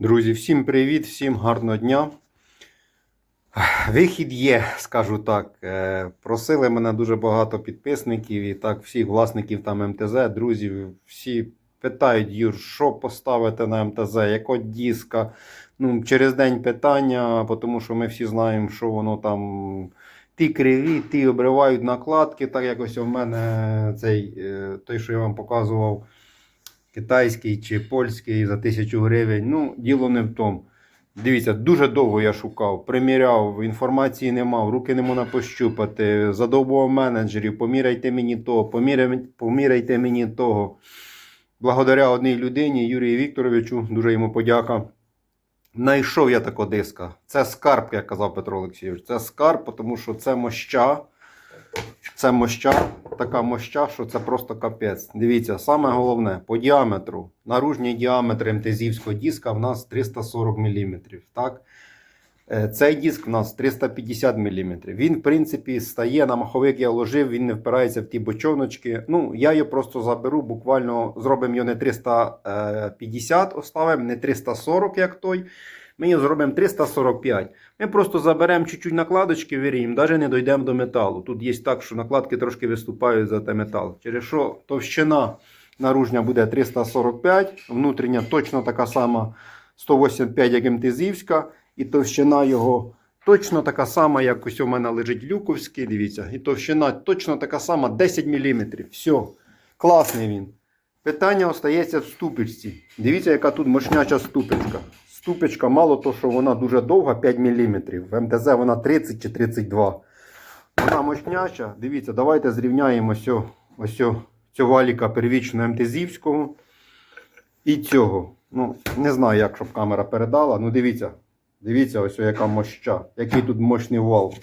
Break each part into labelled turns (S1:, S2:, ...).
S1: Друзі, всім привіт, всім гарного дня. Вихід є, скажу так. Е, Просили мене дуже багато підписників і так всіх власників там МТЗ, друзів, всі питають, Юр, що поставити на МТЗ, якого диска. Ну, через день питання, тому що ми всі знаємо, що воно там. Ті криві, ті обривають накладки, так якось у мене цей е, той, що я вам показував китайський чи польський за тисячу гривень. Ну, діло не в тому. Дивіться, дуже довго я шукав, приміряв, інформації не мав, руки не можна пощупати, задовбував менеджерів, поміряйте мені того, поміряй- поміряйте мені того. Благодаря одній людині, Юрію Вікторовичу, дуже йому подяка. Найшов я такого диска. Це скарб, як казав Петро Олексійович. Це скарб, тому що це моща. Це моща, така моща, що це просто капець. Дивіться, саме головне, по діаметру. Наружній діаметр МТЗівського диска в нас 340 мм. Так? Е, Цей диск в нас 350 мм. Він, в принципі, стає на маховик, я ложив, він не впирається в ті бочоночки. Ну, я його просто заберу, буквально зробимо його не 350, оставимо, не 340, як той. Ми його зробимо 345. Ми просто заберемо чуть-чуть накладочки, виріємо, навіть не дійдемо до металу. Тут є так, що накладки трошки виступають за те метал. Через що товщина наружня буде 345, внутрішня точно така сама 185, як МТЗівська, і товщина його точно така сама, як ось у мене лежить люковський. Дивіться, і товщина точно така сама 10 мм. Все, класний він. Питання остається в ступичці. Дивіться, яка тут мощняча ступичка. Ступичка, мало то, що вона дуже довга, 5 мм. В МТЗ вона 30 чи 32. Вона мощняча. Дивіться, давайте зрівняємо ось, ось цього валіка первічного МТЗівського і цього. Ну, не знаю, як щоб камера передала. Ну, дивіться. Дивіться, ось яка моща. Який тут мощний вал.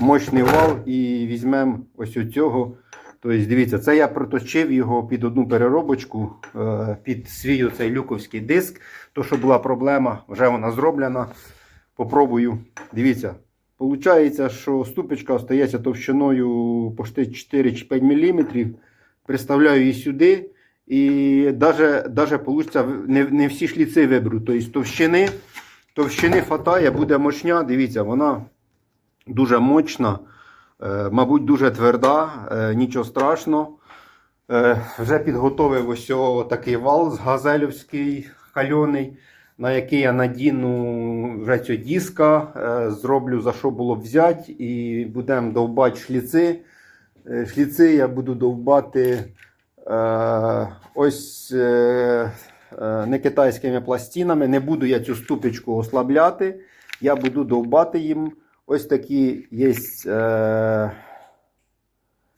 S1: Мощний вал і візьмемо ось цього. Тобто, дивіться, це я проточив його під одну переробочку, е, під свій оцей люковський диск. То, що була проблема, вже вона зроблена. Попробую. Дивіться. Получається, що ступочка остається товщиною почти 4 чи 5 мм. Приставляю її сюди. І навіть, получиться, не, не всі шліци виберу. Тобто товщини, товщини хватає, буде мощня. Дивіться, вона дуже мощна. Е, Мабуть, дуже тверда, е, нічого страшного. Е, Вже підготовив ось такий вал з газелівський хальоний, на який я надіну вже цього диска, зроблю за що було взяти, і будемо довбати шліци. Шліци я буду довбати ось не китайськими пластинами. Не буду я цю ступочку ослабляти. Я буду довбати їм. Ось такі є е,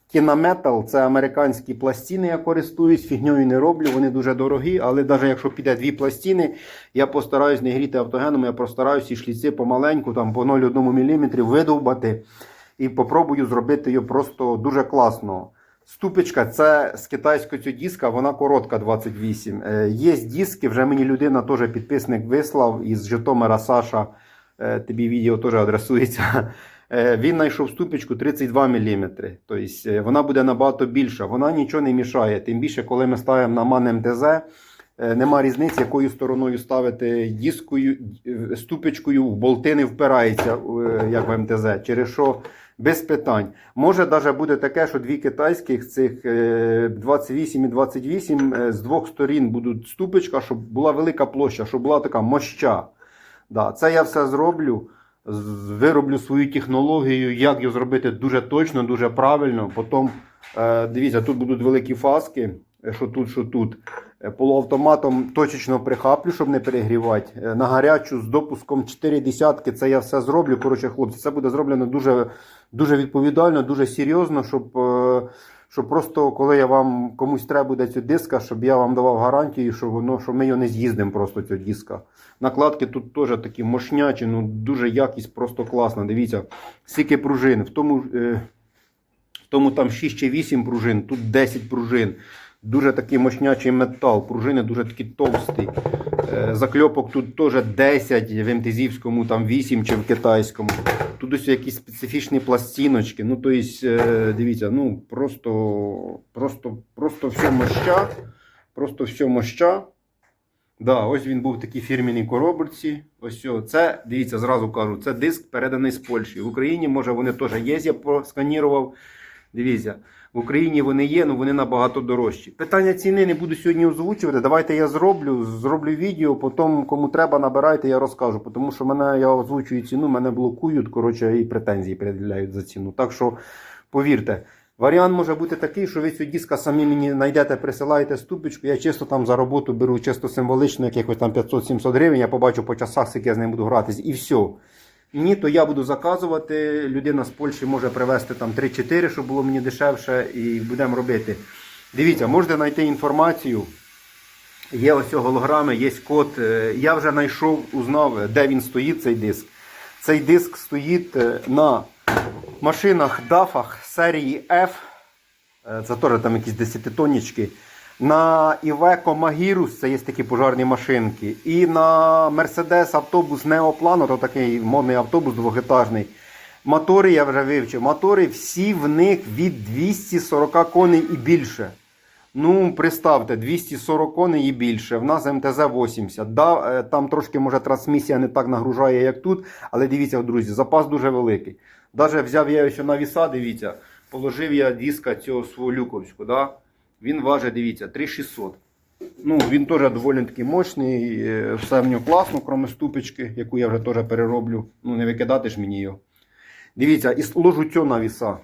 S1: кінометал, це американські пластини, я користуюсь, фігньою не роблю, вони дуже дорогі, але навіть якщо піде дві пластини, я постараюсь не гріти автогеном, я постараюсь і шліци помаленьку, там по 0,1 мм видовбати і попробую зробити його просто дуже класно. Ступочка це з китайського цього диска, вона коротка 28. Е, Є диски, вже мені людина теж підписник вислав із Житомира Саша. Е, Тобі відео теж адресується. Е, Він знайшов ступочку 32 мм. Тобто е, вона буде набагато більша. Вона нічого не мішає. Тим більше, коли ми ставимо на МАН МТЗ, нема різниці, якою стороною ставити дискою, ступочкою в болти не впирається, як в МТЗ. Через що без питань. Може навіть буде таке, що дві китайських цих е, 28 і 28 е, з двох сторін будуть ступочка, щоб була велика площа, щоб була така моща. Да, це я все зроблю. Вироблю свою технологію, як його зробити дуже точно, дуже правильно. Потім, е, дивіться, тут будуть великі фаски, е, що тут, що тут. Е, Полуавтоматом точечно прихаплю, щоб не перегрівати. На гарячу з допуском 4 десятки. Це я все зроблю. Коротше, хлопці, це буде зроблено дуже, дуже відповідально, дуже серйозно, щоб, щоб просто, коли я вам комусь треба буде цю диска, щоб я вам давав гарантію, що воно, що ми його не з'їздимо просто цю диска. Накладки тут теж такі мощнячі, ну дуже якість просто класна. Дивіться, скільки пружин. В тому, е, в тому там 6 чи 8 пружин, тут 10 пружин. Дуже такий мощнячий метал, пружини дуже такі товсті. Е, Закльопок тут теж 10 в МТЗівському, там 8 чи в китайському. Тут ось якісь специфічні пластиночки. Ну, то есть, е, дивіться, ну просто, просто, просто все моща. Просто все моща. Да, ось він був в такій фірміній коробці. Ось це, дивіться, зразу кажу, це диск переданий з Польщі. В Україні, може, вони теж є, я просканірував. Дивіться, в Україні вони є, але вони набагато дорожчі. Питання ціни не буду сьогодні озвучувати. Давайте я зроблю, зроблю відео, потім кому треба, набирайте, я розкажу. Тому що мене я озвучую ціну, мене блокують, коротше, і претензії пред'являють за ціну. Так що повірте. Варіант може бути такий, що ви цю диска самі мені знайдете, присилаєте ступочку. Я чисто там за роботу беру чисто символично, якихось там 500-700 гривень, я побачу по часах, скільки я з ним буду гратись, і все. Ні, то я буду заказувати. Людина з Польщі може привезти там 3-4, щоб було мені дешевше, і будемо робити. Дивіться, можете знайти інформацію. Є ось голограми, є код. Е, Я вже знайшов, узнав, де він стоїть, цей диск. Цей диск стоїть е, на машинах DAF серії F. Е, Це теж там якісь 10-тоннічки. На Iveco Magirus, це є такі пожарні машинки. І на Mercedes автобус Neoplano, то такий модний автобус двохетажний. Мотори я вже вивчив. Мотори всі в них від 240 коней і більше. Ну, представте, 240 коней і більше. В нас МТЗ 80. Да, е, там трошки може трансмісія не так нагружає, як тут. Але дивіться, друзі, запас дуже великий. Даже взяв я ось на віса, дивіться, положив я диска цього свого люковського. Да? Він важить, дивіться, 3600. Ну, він теж доволі таки мощний, е, все в нього класно, крім ступочки, яку я вже теж перероблю. Ну, не викидати ж мені його. Дивіться, і ложу цього на віса.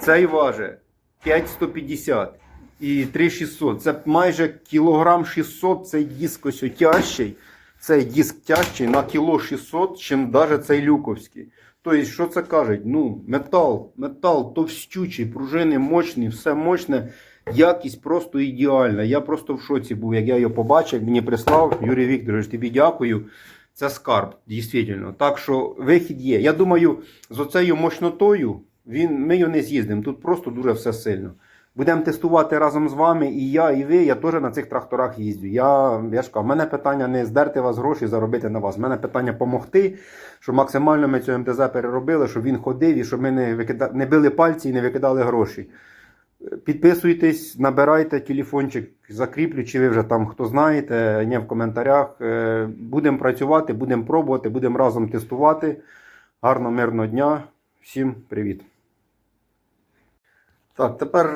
S1: Цей важить 5150 і 3600. Це майже кілограм 600 цей диск ось тяжчий. Цей диск тяжчий на кіло 600, чим навіть цей люковський. Тобто, що це кажуть? Ну, метал, метал товстючий, пружини мощні, все мощне, якість просто ідеальна. Я просто в шоці був, як я його побачив, мені прислав Юрій Вікторович, тобі дякую. Це скарб, дійсно. Так що вихід є. Я думаю, з оцею мощнотою він, ми його не з'їздимо. Тут просто дуже все сильно. Будемо тестувати разом з вами, і я, і ви. Я теж на цих тракторах їздю. Я, я ж кажу, в мене питання не здерти вас гроші, заробити на вас. У мене питання допомогти, щоб максимально ми цього МТЗ переробили, щоб він ходив і щоб ми не, викида... не били пальці і не викидали гроші. Підписуйтесь, набирайте телефончик, закріплю, чи ви вже там хто знаєте, не в коментарях. Е, Будемо працювати, будемо пробувати, будемо разом тестувати. Гарного мирного дня. Всім привіт. Так, тепер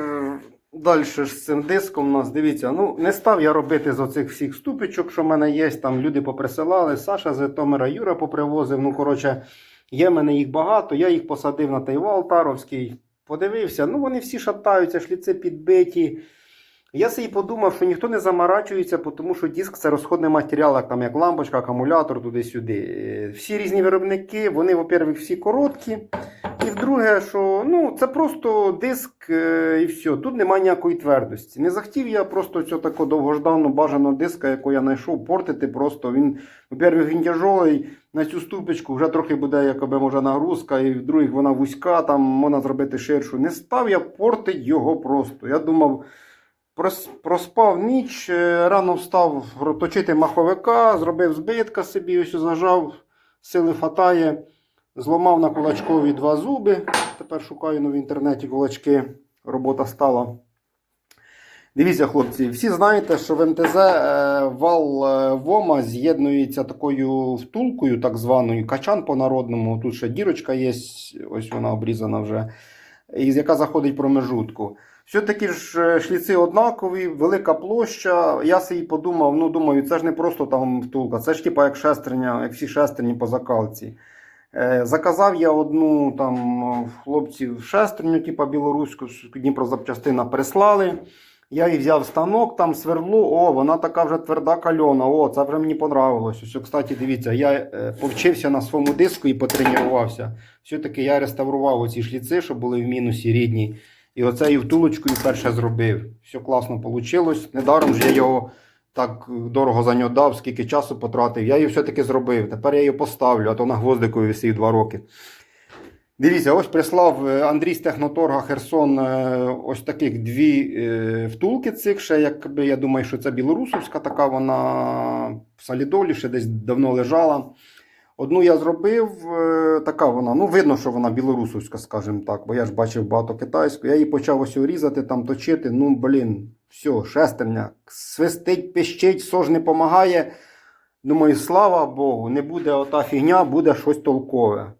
S1: далі з цим диском у нас, дивіться, ну не став я робити з оцих всіх ступичок, що в мене є. Там люди поприсилали, Саша з Житомира, Юра попривозив. Ну, коротше, є в мене їх багато. Я їх посадив на той вал Таровський, подивився. Ну, вони всі шатаються, шліци підбиті. Я собі подумав, що ніхто не заморачується, тому що диск це розходний матеріал, як, там, як лампочка, акумулятор, туди-сюди. Всі різні виробники, вони, во-первых, всі короткі. І вдруге, що ну, це просто диск е, і все. Тут немає ніякої твердості. Не захотів я просто цього такого довгожданого бажаного диска, якого я знайшов, портити. Просто він, во-первых, він тяжелий. На цю ступочку вже трохи буде якоби, може, нагрузка, і вдруге вона вузька, там можна зробити ширшу. Не став я портити його просто. Я думав. Проспав ніч, е, рано встав точити маховика, зробив збитка собі, ось зажав, сили хватає, зламав на кулачкові два зуби. Тепер шукаю ну, в інтернеті кулачки, робота стала. Дивіться, хлопці, всі знаєте, що в МТЗ е, вал е, ВОМа з'єднується такою втулкою, так званою, качан по-народному. Тут ще дірочка є, ось вона обрізана вже, і яка заходить промежутку. Все-таки ж е, шліци однакові, велика площа. Я собі подумав, ну думаю, це ж не просто там втулка, це ж типа як шестерня, як всі шестерні по закалці. Е, заказав я одну там е, хлопців шестерню, типа білоруську, Дніпрозапчастина прислали. Я її взяв станок, там свердло, о, вона така вже тверда кальона, о, це вже мені понравилось. Ось, кстати, дивіться, я е, повчився на своєму диску і потренувався. Все-таки я реставрував оці шліци, щоб були в мінусі рідні. І оцею втулочкою перше зробив. Все класно вийшло. Недаром ж я його так дорого за нього дав, скільки часу потратив. Я її все-таки зробив. Тепер я її поставлю, а то на гвоздику висів два роки. Дивіться, ось прислав е, Андрій з Техноторга Херсон е, ось таких дві е, втулки цих. Ще, якби, я думаю, що це білорусовська така, вона в солідолі ще десь давно лежала. Одну я зробив, е, така вона, ну видно, що вона білорусовська, скажімо так, бо я ж бачив багато китайську. Я її почав ось різати, там точити. Ну, блін, все, шестерня. Свистить, пищить, сож не допомагає. Думаю, слава Богу, не буде ота фігня, буде щось толкове.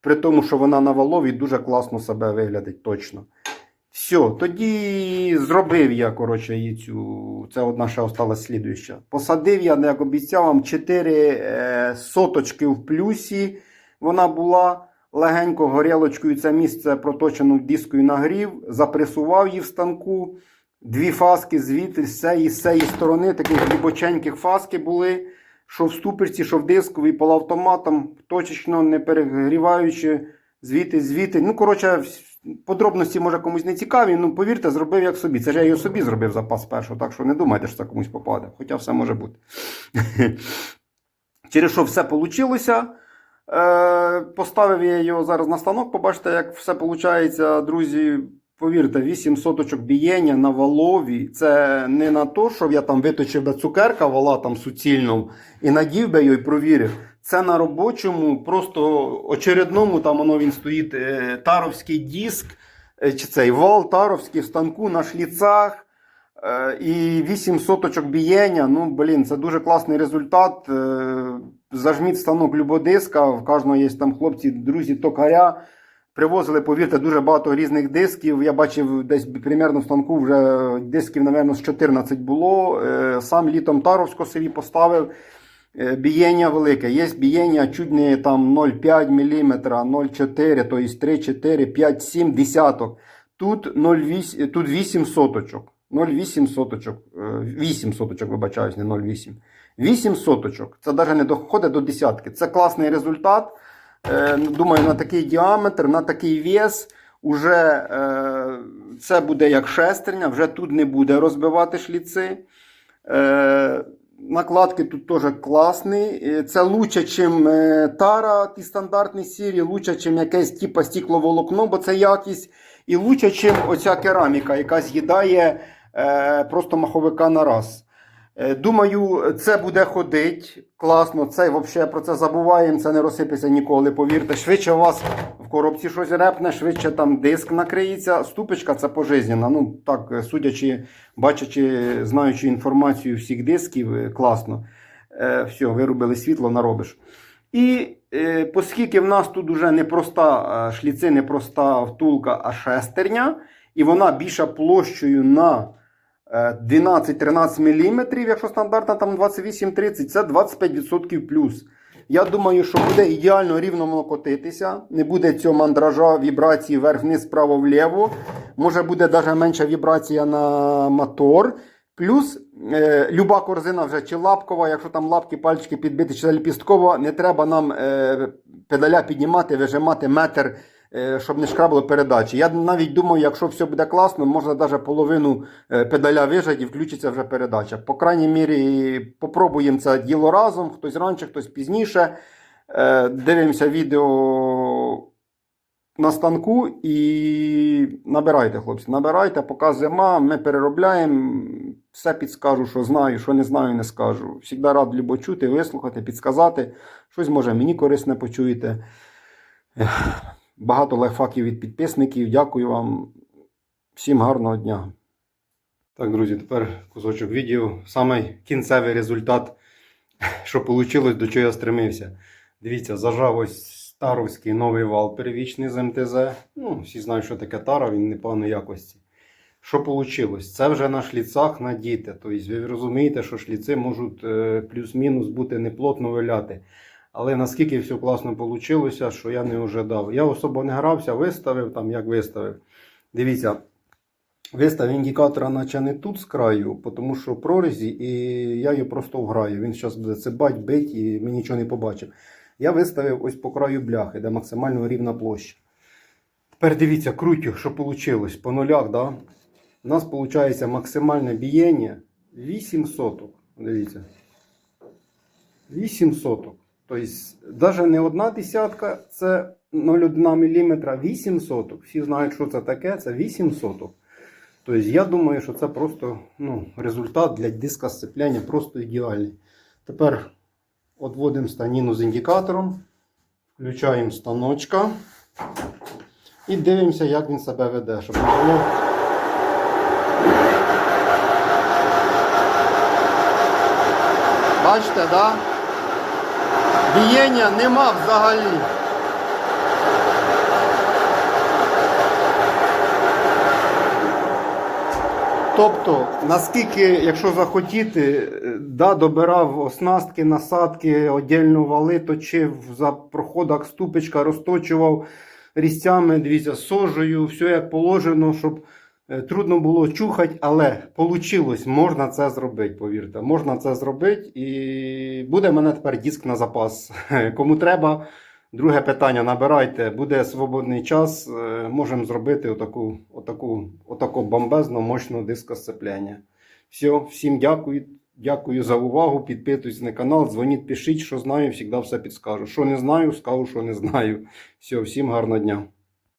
S1: При тому, що вона на валові дуже класно себе виглядить точно. Все, тоді зробив я, коротше, цю. Це одна ще осталась слідуюча. Посадив я, як обіцяв вам, 4 е, соточки в плюсі. Вона була легенько горілочкою. Це місце проточену дискою нагрів, запресував її в станку. Дві фаски звідти, з цієї, з цієї сторони, таких глибоченьких фаски були. Що в ступірці, що в дисковій, полуавтоматом, точечно, не перегріваючи, звідти, звідти. Ну, коротше, подробності може комусь не цікаві, ну повірте, зробив як собі. Це ж я його собі зробив запас першого, так що не думайте, що це комусь попаде. Хоча все може бути. Через що все вийшло. Е, поставив я його зараз на станок, побачите, як все виходить, друзі. Повірте, 8 соточок бієння на валові. Це не на то, щоб я там виточив би цукерка вала там суцільну і надів би його і провірив. Це на робочому, просто очередному, там воно він стоїть е, таровський диск, е, чи цей вал таровський в станку на шліцах. Е, І 8 соточок бієння. Ну, блін, це дуже класний результат. Зажміть станок любодиска. В кожного є там хлопці, друзі, токаря. Привозили, повірте, дуже багато різних дисків. Я бачив десь примерно в станку вже дисків, напевно, з 14 було. Сам літом Таровсько собі поставив. Е, Бієння велике. Є бієння чуть не там 0,5 мм, 0,4, тобто 3, 4, 5, 7 десяток. Тут 0,8, тут 8 соточок. 0,8 соточок. Е, 8 соточок, вибачаюсь, не 0,8. 8 соточок. Це навіть не доходить до десятки. Це класний результат. Е, Думаю, на такий діаметр, на такий вес. Уже е, це буде як шестерня, вже тут не буде розбивати шліци. Е, накладки тут теж класні. Е, Це лучше, ніж тара, ті стандартні сірі, лучше, ніж якесь типу стікловолокно, бо це якість. І лучше, ніж оця кераміка, яка з'їдає е, просто маховика на раз. Е, Думаю, це буде ходить класно. Це взагалі про це забуваємо. Це не розсипеться ніколи. Повірте, швидше у вас в коробці щось репне, швидше там диск накриється. Ступочка це пожизненна. Ну так, е, судячи, бачачи, знаючи інформацію всіх дисків, е, класно. Е, все, вирубили світло, наробиш. І е, оскільки в нас тут уже не проста шліци, не проста втулка, а шестерня, і вона більша площею на 12-13 мм, якщо стандартна там 28-30, це 25% плюс. Я думаю, що буде ідеально рівно воно котитися. Не буде цього мандража, вібрації вверх-вниз, вправо-вліво. Може буде навіть менша вібрація на мотор. Плюс е, люба корзина вже чи лапкова, якщо там лапки, пальчики підбиті, чи ліпісткова, не треба нам е, педаля піднімати, вижимати метр, е, щоб не шкрабило передачі. Я навіть думаю, якщо все буде класно, можна навіть половину е, педаля вижати і включиться вже передача. По крайній мірі, попробуємо це діло разом, хтось раніше, хтось пізніше. Е, дивимося відео на станку і набирайте, хлопці, набирайте, поки зима, ми переробляємо. Все підскажу, що знаю, що не знаю, не скажу. Всігда рад любо чути, вислухати, підсказати. Щось може мені корисне почуєте. Багато лайфхаків від підписників. Дякую вам. Всім гарного дня. Так, друзі, тепер кусочок відео. Самий кінцевий результат, що вийшло, до чого я стремився. Дивіться, зажав ось таровський новий вал первічний з МТЗ. Ну, всі знають, що таке тара, він непоганої якості. Що вийшло? Це вже на шліцах надіти. Тобто ви розумієте, що шліци можуть е, плюс-мінус бути неплотно виляти. Але наскільки все класно вийшло, що я не ожидав. Я особо не грався, виставив там, як виставив. Дивіться, вистав індикатора, наче не тут з краю, тому що в прорізі, і я його просто вграю. Він зараз буде цибать, бить і ми нічого не побачив. Я виставив ось по краю бляхи, де максимально рівна площа. Тепер дивіться, крутю, що вийшло. По нулях, да? У нас виходить максимальне бієння 8 соток. Дивіться. 8 соток. Тобто, навіть не одна десятка, це 0,1 мм, 8 соток. Всі знають, що це таке, це 8 соток. Тобто, я думаю, що це просто ну, результат для диска сцепляння просто ідеальний. Тепер Отводимо станіну з індикатором, включаємо станочка і дивимося, як він себе веде, щоб не було. Бачите, да? Бієння нема взагалі. Тобто, наскільки, якщо захотіти, да, добирав оснастки, насадки, одільно вали, точив за проходах ступочка, розточував різцями, дивіться, сожею, все як положено, щоб трудно було чухати, але вийшло, можна це зробити, повірте. Можна це зробити і буде в мене тепер диск на запас. Кому треба. Друге питання: набирайте, буде свободний час. е, Можемо зробити отаку, отаку, отаку бомбезну мощну дискосцепляння. Все, всім дякую. Дякую за увагу. Підписуйтесь на канал, дзвоніть, пишіть, що знаю, завжди все підскажу. Що не знаю, скажу, що не знаю. Все, всім гарного дня.